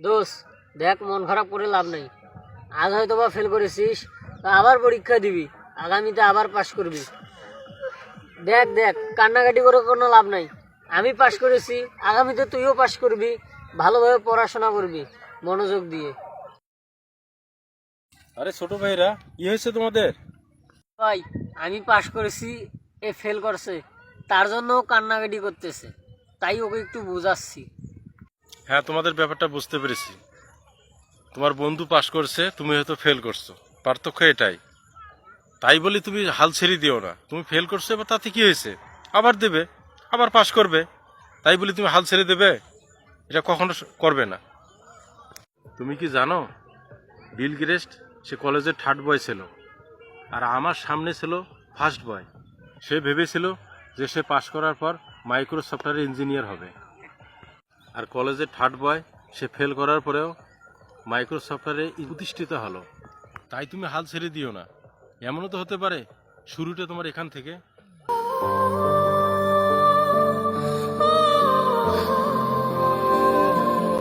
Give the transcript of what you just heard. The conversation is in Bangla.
দোষ দেখ মন খারাপ করে লাভ নেই। আজ হয়তো বা ফেল করেছিস তা আবার পরীক্ষা দিবি আগামীতে আবার পাশ করবি। দেখ দেখ কান্নাকাটি করে কোনো লাভ নাই। আমি পাশ করেছি আগামীতে তুইও পাশ করবি ভালোভাবে পড়াশোনা করবি মনোযোগ দিয়ে। আরে ছোট ভাইরা কি হয়েছে তোমাদের? ভাই আমি পাশ করেছি এ ফেল করছে তার জন্য কান্নাকাটি করতেছে তাই ওকে একটু বোঝাচ্ছি। হ্যাঁ তোমাদের ব্যাপারটা বুঝতে পেরেছি। তোমার বন্ধু পাশ করছে, তুমি হয়তো ফেল করছ। পার্থক্য এটাই। তাই বলি তুমি হাল ছেড়ে দিও না। তুমি ফেল করছ, এবার তাতে কি হয়েছে? আবার দেবে, আবার পাশ করবে। তাই বলি তুমি হাল ছেড়ে দেবে? এটা কখনো করবে না। তুমি কি জানো, বিল গ্রেস্ট, সে কলেজের থার্ড বয় ছিল। আর আমার সামনে ছিল ফার্স্ট বয়। সে ভেবেছিল যে সে পাশ করার পর মাইক্রোসফটওয়্যার ইঞ্জিনিয়ার হবে। আর কলেজের থার্ড বয় সে ফেল করার পরেও মাইক্রোসফটওয়্যারে প্রতিষ্ঠিত হলো। তাই তুমি হাল ছেড়ে দিও না। এমনও তো হতে পারে, শুরুটা তোমার এখান থেকে।